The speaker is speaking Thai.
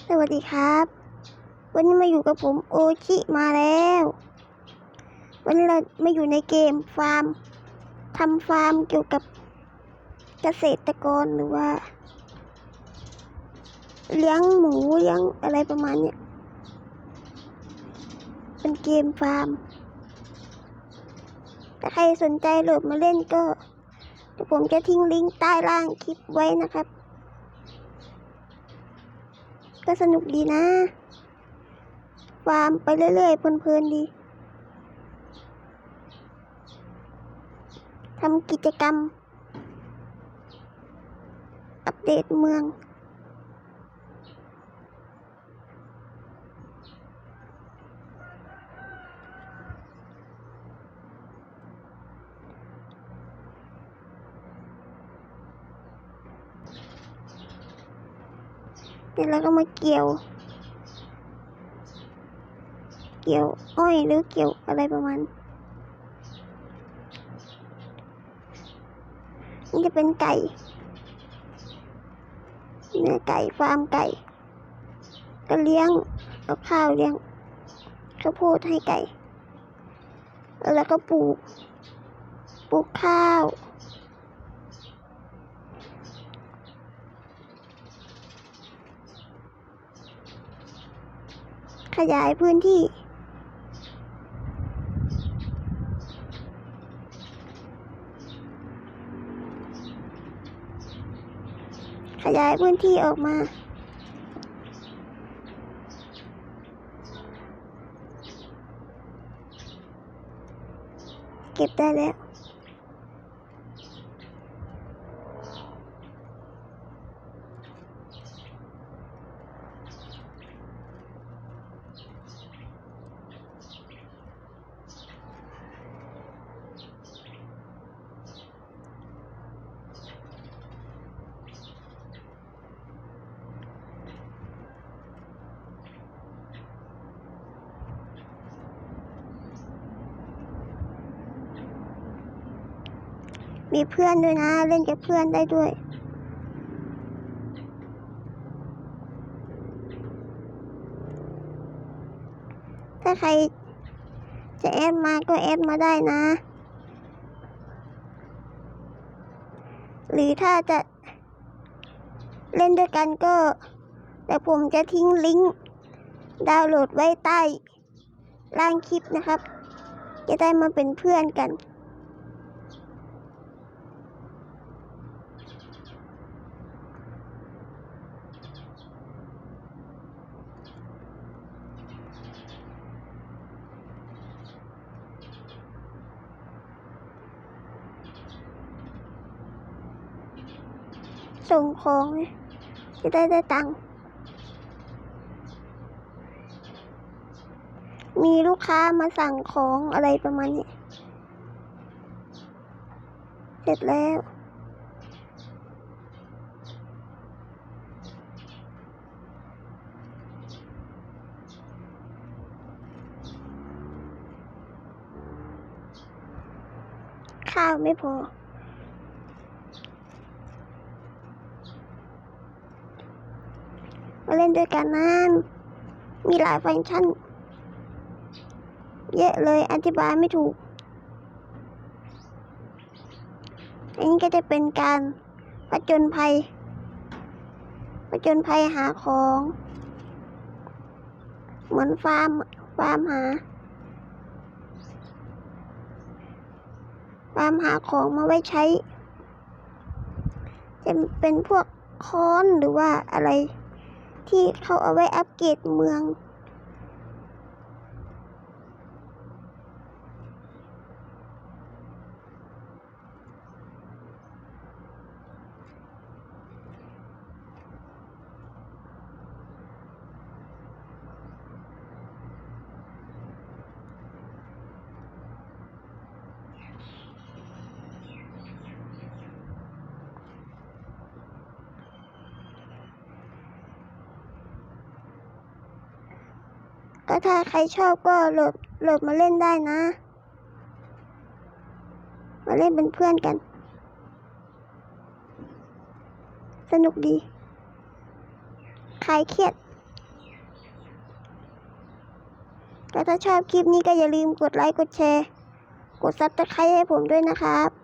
สวัสดีครับ วันนี้มาอยู่กับผมโอชิมาแล้ว วันนี้เรามาอยู่ในเกมฟาร์มทำฟาร์มเกี่ยวกับเกษตรกรหรือว่า เลี้ยงหมูเลี้ยงอะไรประมาณเนี้ยเป็นเกมฟาร์มถ้าใครสนใจโหลดมาเล่นก็ผมจะทิ้งลิงก์ใต้ล่างคลิปไว้นะครับ ก็สนุกดีนะฟาร์มไปเรื่อยๆเพลินๆดีทำกิจกรรม อัปเดตเมือง เสร็จแล้วก็มาเกี่ยว เกี่ยวอ้อยหรือเกี่ยวอะไรประมาณนี่จะเป็นไก่เนื้อไก่ฟาร์มไก่ ก็เลี้ยงเอาข้าวเลี้ยงข้าวโพดให้ไก่ แล้วก็ปลูก ปลูกข้าว ขยายพื้นที่ ขยายพื้นที่ออกมาเก็บได้แล้ว มีเพื่อนด้วยนะ เล่นกับเพื่อนได้ด้วย ถ้าใครจะแอดมาก็แอดมาได้นะ หรือถ้าจะเล่นด้วยกันก็ แต่ผมจะทิ้งลิงก์ดาวน์โหลดไว้ใต้ล่างคลิปนะครับ จะได้มาเป็นเพื่อนกัน ส่งของจะได้ได้ตังค์มีลูกค้ามาสั่งของอะไรประมาณนี้ เสร็จแล้ว ข้าวไม่พอ มาเล่นด้วยกันนะมีหลายฟังก์ชัน เยอะเลยอธิบายไม่ถูก อันนี้ก็จะเป็นการผจญภัยผจญภัยหาของ เหมือนฟาร์มฟาร์มหาฟาร์มหาของมาไว้ใช้ จะเป็นพวกค้อนหรือว่าอะไร ที่เขาเอาไว้อัปเกรดเมือง ก็ถ้าใครชอบก็โหลดโหลดมาเล่นได้นะ มาเล่นเป็นเพื่อนกัน สนุกดีคลายเครียดแต่ถ้าชอบคลิปนี้ก็อย่าลืมกดไลค์ กดแชร์ กดซับสไครต์ให้ผมด้วยนะครับ